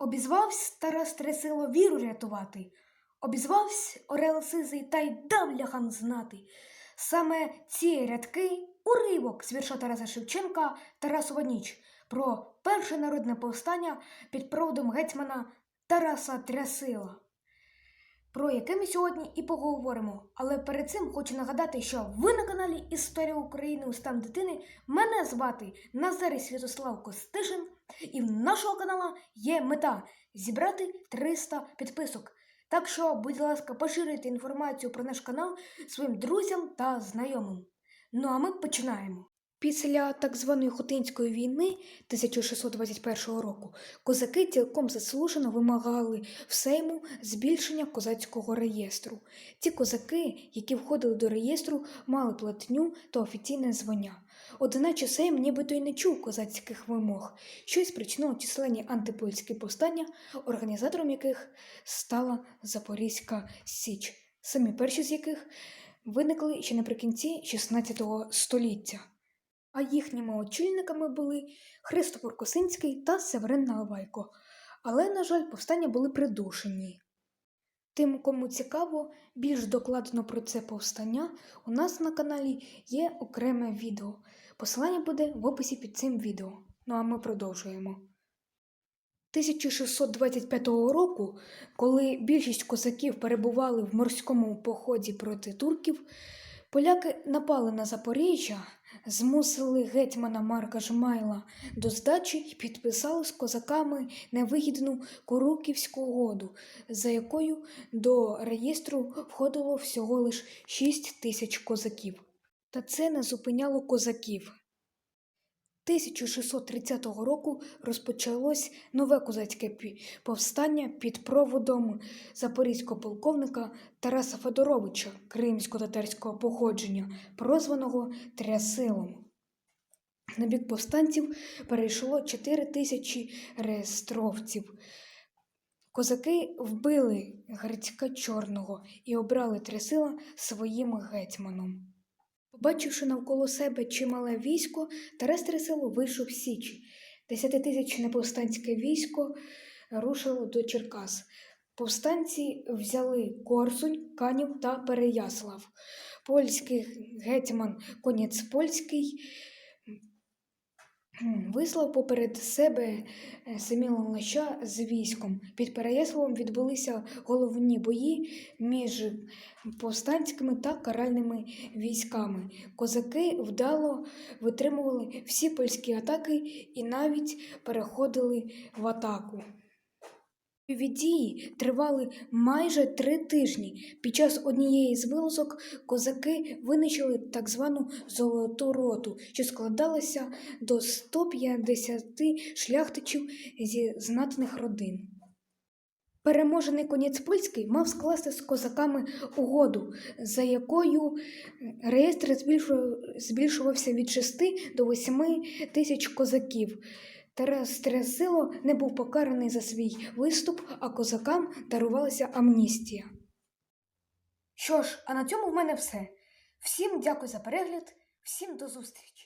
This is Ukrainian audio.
Обізвавсь Тарас Тресило віру рятувати, обізвавсь Орел Сизий та й дав ляхам знати. Саме ці рядки уривок з вірша Тараса Шевченка Тарасова ніч про перше народне повстання під проводом гетьмана Тараса Трясила, про яке ми сьогодні і поговоримо. Але перед цим хочу нагадати, що ви на каналі Історія України у стан дитини. Мене звати Назарій Святослав Костишин, і в нашого каналу є мета зібрати 300 підписок. Так що, будь ласка, поширюйте інформацію про наш канал своїм друзям та знайомим. Ну а ми починаємо. Після так званої Хотинської війни 1621 року козаки цілком заслужено вимагали в Сейму збільшення козацького реєстру. Ці козаки, які входили до реєстру, мали платню та офіційне звання. Одначе Сейм нібито й не чув козацьких вимог, що й спричинило численні антипольські повстання, організатором яких стала Запорізька Січ, самі перші з яких виникли ще наприкінці XVI століття. А їхніми очільниками були Христофор Косинський та Северин Наливайко. Але, на жаль, повстання були придушені. Тим, кому цікаво, більш докладно про це повстання, у нас на каналі є окреме відео. Посилання буде в описі під цим відео. Ну а ми продовжуємо. 1625 року, коли більшість козаків перебували в морському поході проти турків, поляки напали на Запоріжжя, змусили гетьмана Марка Жмайла до здачі і підписали з козаками невигідну Куруківську угоду, за якою до реєстру входило всього лиш 6 тисяч козаків. Та це не зупиняло козаків. 1630 року розпочалось нове козацьке повстання під проводом запорізького полковника Тараса Федоровича кримсько-татарського походження, прозваного Трясилом. На бік повстанців перейшло 4 тисячі реєстровців. Козаки вбили Грицька Чорного і обрали Трясила своїм гетьманом. Побачивши навколо себе чимале військо, Тарас Трясило вийшов з Січі. Десятитисячне повстанське військо рушило до Черкас. Повстанці взяли Корсунь, Канів та Переяслав. Польський гетьман Конець Польський вислав поперед себе е, Семіла Лаща з військом. Під Переяславом відбулися головні бої між повстанськими та каральними військами. Козаки вдало витримували всі польські атаки і навіть переходили в атаку. Бойові дії тривали майже три тижні. Під час однієї з вилазок козаки винищили так звану золоту роту, що складалася до 150 шляхтичів зі знатних родин. Переможений конець польський мав скласти з козаками угоду, за якою реєстр збільшувався від 6 до 8 тисяч козаків. Тарас Трясило не був покараний за свій виступ, а козакам дарувалася амністія. Що ж, а на цьому в мене все. Всім дякую за перегляд, всім до зустрічі!